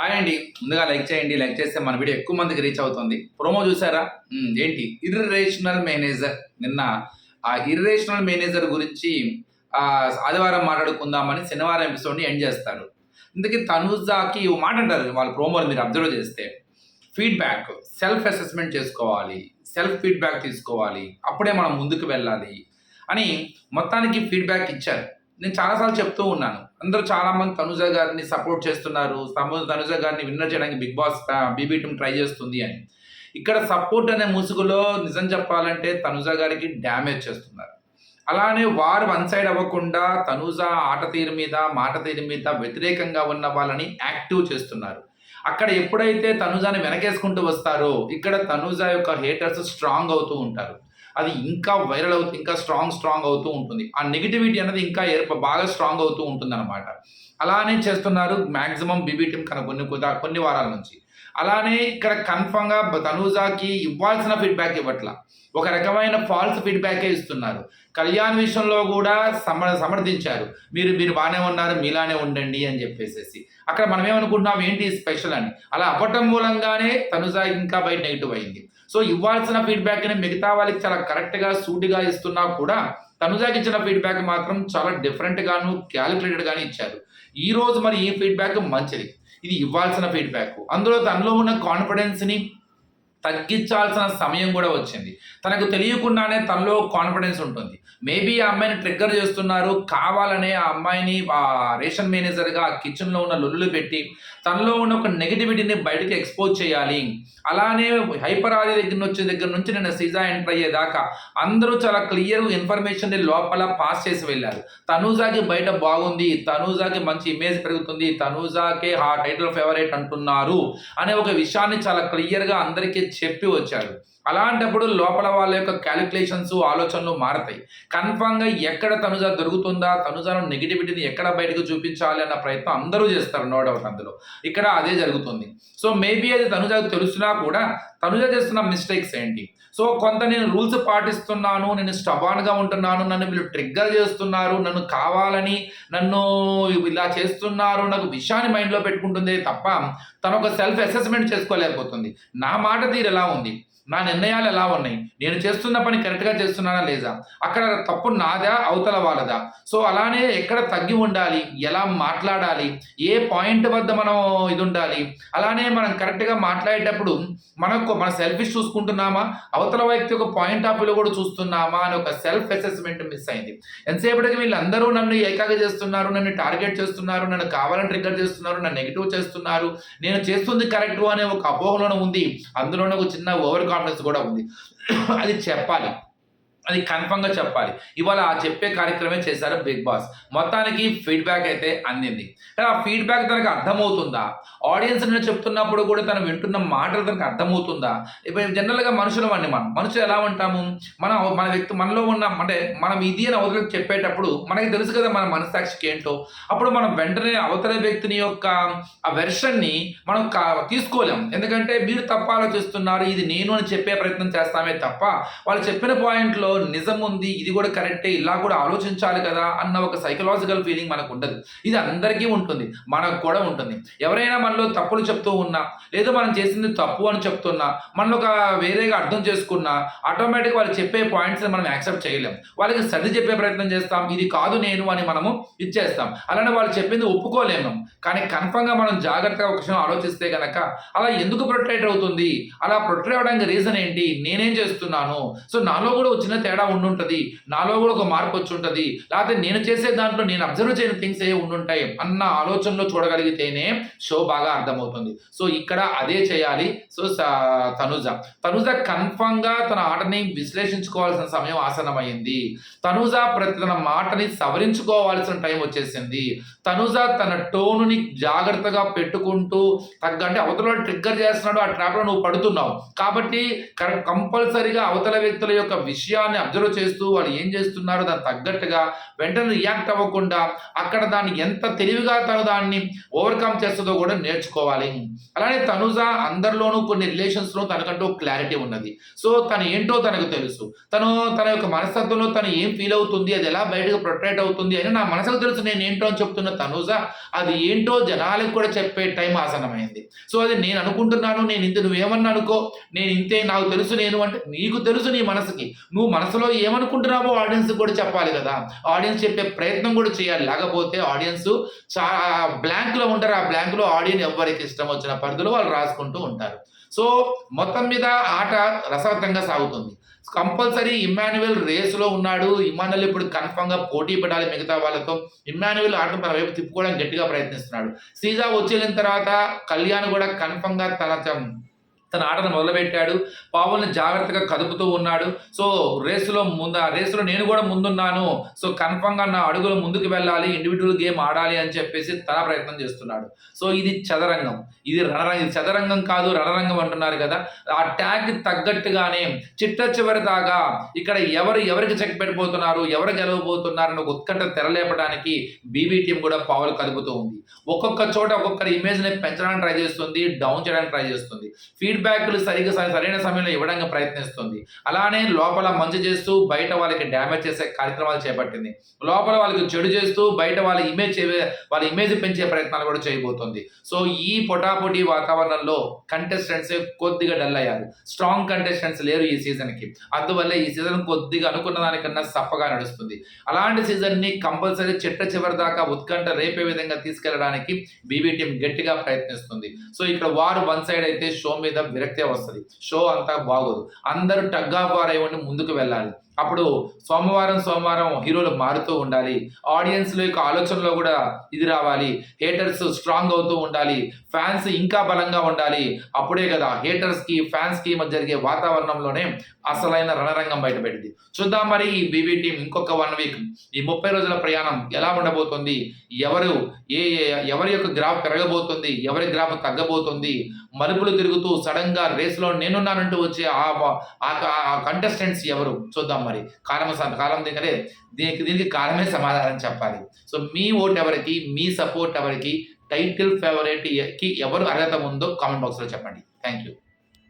Hi అండి ముందుగా like చేయండి. లైక్ చేస్తే మన వీడియో ఎక్కువ మందికి రీచ్ అవుతుంది. ప్రోమో చూసారా? ఏంటి? ఇర్రేషనల్ మేనేజర్ నిన్న ఆ ఇర్రేషనల్ మేనేజర్ గురించి ఆదివారం మాట్లాడుకుందామని శనివారం ఎపిసోడ్ని ఎండ్ చేస్తారు. ఇందుకే తనుజాకి మాట అంటారు వాళ్ళ ప్రోమోలు మీరు అబ్జర్వ్ చేస్తే. ఫీడ్బ్యాక్ సెల్ఫ్ అసెస్మెంట్ చేసుకోవాలి. సెల్ఫ్ ఫీడ్బ్యాక్ తీసుకోవాలి. అప్పుడే మనం ముందుకు వెళ్ళాలి. అని మొత్తానికి ఫీడ్బ్యాక్ ఇచ్చారు. నేను చాలాసార్లు చెప్తూ ఉన్నాను. అందరూ చాలా మంది తనుజ గారిని సపోర్ట్ చేస్తున్నారు. తనుజ గారిని విన్నర్ చేయడానికి Bigg Boss BB team try చేస్తుంది అని. ఇక్కడ సపోర్ట్ అనే ముసుగులో నిజం చెప్పాలంటే తనుజ గారికి డ్యామేజ్ చేస్తున్నారు. అలానే వారు వన్ సైడ్ అవ్వకుండా తనుజ ఆట తీరు మీద మాట తీరు మీద వ్యతిరేకంగా ఉన్న వాళ్ళని యాక్టివ్ చేస్తున్నారు. అక్కడ ఎప్పుడైతే తనుజాని వెనకేసుకుంటూ వస్తారో ఇక్కడ తనుజ యొక్క హేటర్స్ స్ట్రాంగ్ అవుతూ ఉంటారు. అది ఇంకా వైరల్ అవుతూ ఇంకా స్ట్రాంగ్ స్ట్రాంగ్ అవుతూ ఉంటుంది. ఆ నెగిటివిటీ అనేది ఇంకా ఏర్ప బాగా స్ట్రాంగ్ అవుతూ ఉంటుంది అనమాట అలానే చేస్తున్నారు మ్యాక్సిమం బీబీటీ కన కొన్ని కొన్ని వారాల నుంచి. అలానే ఇక్కడ కన్ఫర్మ్గా తనూజాకి ఇవ్వాల్సిన ఫీడ్బ్యాక్ ఇవ్వట్ల. ఒక రకమైన ఫాల్స్ ఫీడ్బ్యాకే ఇస్తున్నారు. కళ్యాణ్ విషయంలో కూడా సమ సమర్థించారు. మీరు మీరు బాగానే ఉన్నారు మీలానే ఉండండి అని చెప్పేసేసి. అక్కడ మనం ఏమనుకుంటున్నాం ఏంటి స్పెషల్ అని. అలా అవ్వటం మూలంగానే తనుజా ఇంకా బయట నెగిటివ్ అయింది. సో ఇవ్వాల్సిన ఫీడ్బ్యాక్ని మిగతా వాళ్ళకి చాలా కరెక్ట్గా సూటిగా ఇస్తున్నా కూడా తనుజాకి ఇచ్చిన ఫీడ్బ్యాక్ మాత్రం చాలా డిఫరెంట్ గాను క్యాలిక్యులేటెడ్ ఇచ్చారు. ఈ రోజు మరి ఈ ఫీడ్బ్యాక్ మంచిది. ఇది ఇవ్వాల్సిన ఫీడ్బ్యాక్ అందులో తనలో ఉన్న కాన్ఫిడెన్స్ని తగ్గించాల్సిన సమయం కూడా వచ్చింది. తనకు తెలియకుండానే తనలో కాన్ఫిడెన్స్ ఉంటుంది. మేబీ ఆ అమ్మాయిని ట్రిగ్గర్ చేస్తున్నారు. కావాలనే ఆ అమ్మాయిని ఆ రేషన్ మేనేజర్గా ఆ కిచెన్లో ఉన్న లొల్లులు పెట్టి తనలో ఉన్న ఒక నెగిటివిటీని బయటకు ఎక్స్పోజ్ చేయాలి. అలానే హైపర్ ఆది దగ్గర వచ్చే దగ్గర నుంచి నేను సీజా ఎంటర్ అయ్యేదాకా అందరూ చాలా క్లియర్ ఇన్ఫర్మేషన్ లోపల పాస్ చేసి వెళ్ళారు. తనూజాకి బయట బాగుంది తనూజాకి మంచి ఇమేజ్ పెరుగుతుంది తనూజాకే ఆ టైటిల్ ఫేవరెట్ అంటున్నారు అనే ఒక విషయాన్ని చాలా క్లియర్గా అందరికీ చెప్పి వచ్చారు. అలాంటప్పుడు లోపల వాళ్ళ యొక్క క్యాలిక్యులేషన్స్ ఆలోచనలు మారతాయి. కన్ఫామ్గా ఎక్కడ తనుజ దొరుకుతుందా తనుజాను నెగిటివిటీని ఎక్కడ బయటకు చూపించాలి అన్న ప్రయత్నం అందరూ చేస్తారు నో డౌట్ అందులో. ఇక్కడ అదే జరుగుతుంది. సో మేబీ అది తనుజకు తెలుసునా కూడా తనుజ చేస్తున్న మిస్టేక్స్ ఏంటి? సో కొంత నేను రూల్స్ పాటిస్తున్నాను నేను స్టబాన్గా ఉంటున్నాను నన్ను వీళ్ళు ట్రిగ్గర్ చేస్తున్నారు నన్ను కావాలని నన్ను ఇలా చేస్తున్నారు నాకు విషయాన్ని మైండ్లో పెట్టుకుంటుంది తప్ప తను ఒక సెల్ఫ్ అసెస్మెంట్ చేసుకోలేకపోతుంది. నా మాట తీరు ఎలా ఉంది? నా నిర్ణయాలు ఎలా ఉన్నాయి? నేను చేస్తున్న పని కరెక్ట్గా చేస్తున్నానా లేదా? అక్కడ తప్పు నాదా? అవతల వాళ్ళదా? సో అలానే ఎక్కడ తగ్గి ఉండాలి? ఎలా మాట్లాడాలి? ఏ పాయింట్ వద్ద మనం ఇది ఉండాలి? అలానే మనం కరెక్ట్గా మాట్లాడేటప్పుడు మనకు మన సెల్ఫిష్ చూసుకుంటున్నామా? అవతల వ్యక్తి ఒక పాయింట్ ఆఫ్ వ్యూలో కూడా చూస్తున్నామా అని ఒక సెల్ఫ్ అసెస్మెంట్ మిస్ అయింది. ఎంతసేపటికి వీళ్ళందరూ నన్ను ఏకాగా చేస్తున్నారు నన్ను టార్గెట్ చేస్తున్నారు నన్ను కావాలని ట్రిగ్గర్ చేస్తున్నారు నన్ను నెగిటివ్ చేస్తున్నారు నేను చేస్తుంది కరెక్ట్ అనే ఒక అపోహలోనే ఉంది. అందులోనే ఒక చిన్న ఓవర్ కాన్ఫిడెన్స్ కూడా ఉంది. అది చెప్పాలి. అది కన్ఫర్మ్గా చెప్పాలి. ఇవాళ ఆ చెప్పే కార్యక్రమే చేశారు బిగ్ బాస్. మొత్తానికి ఫీడ్బ్యాక్ అయితే అందింది. కానీ ఆ ఫీడ్బ్యాక్ తనకు అర్థమవుతుందా? ఆడియన్స్ నేను చెప్తున్నప్పుడు కూడా తను వింటున్న మాటలు తనకు అర్థమవుతుందా? ఇప్పుడు జనరల్గా మనుషులు అండి మనం. మనుషులు ఎలా ఉంటాము? మన మన వ్యక్తి మనలో ఉన్న అంటే మనం ఇది అని అవతలకు చెప్పేటప్పుడు మనకి తెలుసు కదా మన మనసాక్షికి ఏంటో. అప్పుడు మనం వెంటనే అవతల వ్యక్తిని యొక్క ఆ వెర్షన్ని మనం తీసుకోలేం. ఎందుకంటే మీరు తప్ప ఆలోచిస్తున్నారు ఇది నేను అని చెప్పే ప్రయత్నం చేస్తామే తప్ప వాళ్ళు చెప్పిన పాయింట్లో నిజం ఉంది ఇది కూడా కరెక్టే ఇలా కూడా ఆలోచించాలి కదా అన్న ఒక సైకలాజికల్ ఫీలింగ్ మనకు ఉండదు. ఇది అందరికీ ఉంటుంది మనకు కూడా ఉంటుంది. ఎవరైనా మనలో తప్పులు చెప్తూ ఉన్నా లేదా మనం చేసింది తప్పు అని చెప్తున్నా మనలో ఒక వేరేగా అర్థం చేసుకున్నా ఆటోమేటిక్ వాళ్ళు చెప్పే పాయింట్స్ మనం యాక్సెప్ట్ చేయలేం. వాళ్ళకి సర్ది చెప్పే ప్రయత్నం చేస్తాం ఇది కాదు నేను అని మనము ఇచ్చేస్తాం. అలానే వాళ్ళు చెప్పింది ఒప్పుకోలేము కానీ కన్ఫర్మ్గా మనం జాగ్రత్తగా ఒక క్షణం ఆలోచిస్తే కనుక అలా ఎందుకు ప్రొటెక్ట్ అవుతుంది? అలా ప్రొటెక్ట్ అవడానికి రీజన్ ఏంటి? నేనేం చేస్తున్నాను? సో నాలో కూడా వచ్చిన తేడా ఉండుంటుంది. నాలో కూడా ఒక మార్పు వచ్చి ఉంటుంది లేకపోతే నేను చేసే దాంట్లో నేను అబ్జర్వ్ చేయని థింగ్స్ ఏ ఉండుంటాయి అన్న ఆలోచనలో చూడగలిగితేనే షో బాగా అర్థమవుతుంది. సో ఇక్కడ అదే చేయాలి. సో తనుజ. తనుజ కన్ఫర్మ్గా తన ఆటని విశ్లేషించుకోవాల్సిన సమయం ఆసనమైంది తనుజ ప్రతి తన మాటని సవరించుకోవాల్సిన టైం వచ్చేసింది. తనుజ తన టోనుని జాగ్రత్తగా పెట్టుకుంటూ తగ్గంటే అవతల ట్రిగ్గర్ చేస్తున్నాడు ఆ ట్రాప్లో నువ్వు పడుతున్నావు. కాబట్టి కంపల్సరిగా అవతల వ్యక్తుల యొక్క విషయాన్ని అబ్జర్వ్ చేస్తూ వాళ్ళు ఏం చేస్తున్నారో దానికి తగ్గట్టుగా వెంటనే రియాక్ట్ అవ్వకుండా అక్కడ దాన్ని ఎంత తెలివిగా తను దాన్ని ఓవర్కమ్ చేస్తుందో కూడా నేర్చుకోవాలి. అలానే తనుజ అందరిలోనూ కొన్ని రిలేషన్స్లో తనకంటూ క్లారిటీ ఉన్నది. సో తను ఏంటో తనకు తెలుసు. తను తన యొక్క మనస్తత్వంలో తను ఏం ఫీల్ అవుతుంది అది ఎలా బయటకు ప్రొటెక్ట్ అవుతుంది అని నా మనసుకు తెలుసు నేను ఏంటో అని చెప్తున్న తనుజ అది ఏంటో జనాలకు కూడా చెప్పే టైం ఆసనమైంది సో అది నేను అనుకుంటున్నాను నేను ఇంత నువ్వేమన్నా అనుకో నేను ఇంతే నాకు తెలుసు నేను అంటే నీకు తెలుసు నీ మనసుకి. నువ్వు మనసులో ఏమనుకుంటున్నామో ఆడియన్స్ కూడా చెప్పాలి కదా. ఆడియన్స్ చెప్పే ప్రయత్నం కూడా చేయాలి. లేకపోతే ఆడియన్స్ చాలా బ్లాంక్లో ఉంటారు. ఆ బ్లాంక్లో ఆడియన్స్ ఎవరికి ఇష్టం వచ్చిన పరిధిలో వాళ్ళు రాసుకుంటూ ఉంటారు. సో మొత్తం మీద ఆట రసవత్తంగా సాగుతుంది. కంపల్సరీ ఇమ్మాన్యువల్ రేస్లో ఉన్నాడు. ఇమ్మాన్యువల్ ఇప్పుడు కన్ఫర్మ్గా పోటీ పడాలి మిగతా వాళ్ళతో. ఇమ్మాన్యువల్ ఆట తన వైపు తిప్పుకోవడానికి గట్టిగా ప్రయత్నిస్తున్నాడు. సీజా వచ్చిన తర్వాత కళ్యాణ్ కూడా కన్ఫర్మ్గా తన తన ఆటను మొదలుపెట్టాడు. పావులను జాగ్రత్తగా కదుపుతూ ఉన్నాడు. సో రేసులో ముందు ఆ రేసులో నేను కూడా ముందున్నాను. సో కన్ఫర్మ్గా నా అడుగులు ముందుకు వెళ్ళాలి ఇండివిజువల్ గేమ్ ఆడాలి అని చెప్పేసి తన ప్రయత్నం చేస్తున్నాడు. సో ఇది చదరంగం. ఇది రణరంగం ఇది చదరంగం కాదు రణరంగం అంటున్నారు కదా. ఆ ట్యాగ్ తగ్గట్టుగానే చిట్ట చివరి దాకా ఇక్కడ ఎవరు ఎవరికి చెక్ పెట్టిపోతున్నారు ఎవరు గెలవబోతున్నారు అని ఉత్కంఠ తెరలేపడానికి బీబీ టీం కూడా పావులు కదుపుతూ ఉంది. ఒక్కొక్క చోట ఒక్కొక్కరి ఇమేజ్ని పెంచడానికి ట్రై చేస్తుంది డౌన్ చేయడానికి ట్రై చేస్తుంది. ఫీడ్ ఫీడ్బ్యాక్లు సరిగ్గా సరైన సమయంలో ఇవ్వడానికి ప్రయత్నిస్తుంది. అలానే లోపల మంచి చేస్తూ బయట వాళ్ళకి డ్యామేజ్ చేసే కార్యక్రమాలు చేపట్టింది. లోపల వాళ్ళకి చెడు చేస్తూ బయట వాళ్ళ ఇమేజ్ వాళ్ళ ఇమేజ్ పెంచే ప్రయత్నాలు కూడా చేయబోతుంది. సో ఈ పొటాపొటీ వాతావరణంలో కంటెస్టెంట్స్ కొద్దిగా డల్ అయ్యారు. స్ట్రాంగ్ కంటెస్టెంట్స్ లేరు ఈ సీజన్కి అందువల్ల ఈ సీజన్ కొద్దిగా అనుకున్న దానికన్నా సప్పగా నడుస్తుంది. అలాంటి సీజన్ని కంపల్సరీ చిట్ట చివరి దాకా ఉత్కంఠ రేపే విధంగా తీసుకెళ్ళడానికి బీబీ టీం గట్టిగా ప్రయత్నిస్తుంది. సో ఇక్కడ వారు వన్ సైడ్ అయితే షో మీద విరక్తే వస్తుంది షో అంతా బాగోదు. అందరూ టగ్ ఆఫ్ వార్ ముందుకు వెళ్ళాలి. అప్పుడు సోమవారం సోమవారం హీరోలు మారుతూ ఉండాలి. ఆడియన్స్ యొక్క ఆలోచనలో కూడా ఇది రావాలి. హేటర్స్ స్ట్రాంగ్ అవుతూ ఉండాలి. ఫ్యాన్స్ ఇంకా బలంగా ఉండాలి. అప్పుడే కదా హేటర్స్కి ఫ్యాన్స్కి మధ్య జరిగే వాతావరణంలోనే అసలైన రణరంగం బయటపెట్టింది చూద్దాం మరి ఈ బీబీ టీం ఇంకొక వన్ వీక్. ఈ ముప్పై రోజుల ప్రయాణం ఎలా ఉండబోతుంది? ఎవరు ఏ ఎవరి యొక్క గ్రాఫ్ పెరగబోతుంది? ఎవరి గ్రాఫ్ తగ్గబోతుంది? మలుపులు తిరుగుతూ సడన్గా రేస్లో నేనున్నానంటూ వచ్చే ఆ కంటెస్టెంట్స్ ఎవరు? చూద్దాం. మరి. కాలం కారణం కాలం దీనికి దీనికి కాలమే సమాధానం చెప్పాలి. సో మీ ఓట్ ఎవరికి మీ సపోర్ట్ ఎవరికి టైటిల్ ఫేవరెట్కి ఎవరు అర్హత ఉందో కామెంట్ బాక్స్లో చెప్పండి. Thank you